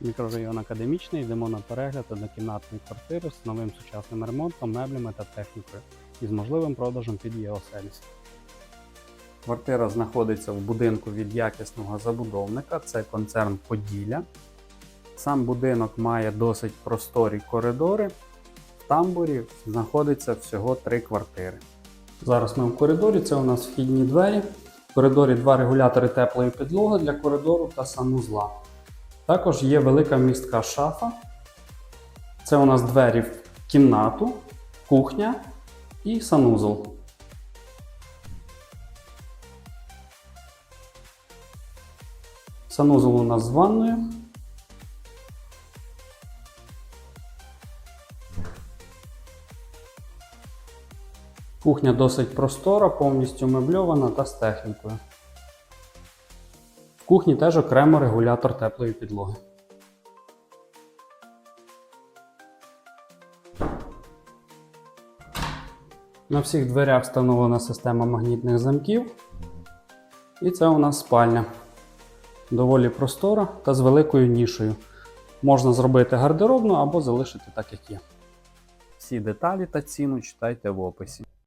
Мікрорайон Академічний йдемо на перегляд однокімнатної квартири з новим сучасним ремонтом, меблями та технікою і з можливим продажем під оселі. Квартира знаходиться в будинку від якісного забудовника, це концерн Поділля. Сам будинок має досить просторі коридори. В тамбурі знаходиться всього три квартири. Зараз ми в коридорі, це у нас вхідні двері. В коридорі два регулятори теплої підлоги для коридору та санузла. Також є велика містка шафа. Це у нас двері в кімнату, кухня і санузел. Санузел у нас з ванною. Кухня досить простора, повністю мебльована та з технікою. Кухні теж окремо регулятор теплої підлоги. На всіх дверях встановлена система магнітних замків. І це у нас спальня. Доволі простора та з великою нішею. Можна зробити гардеробну або залишити так, як є. Всі деталі та ціну читайте в описі.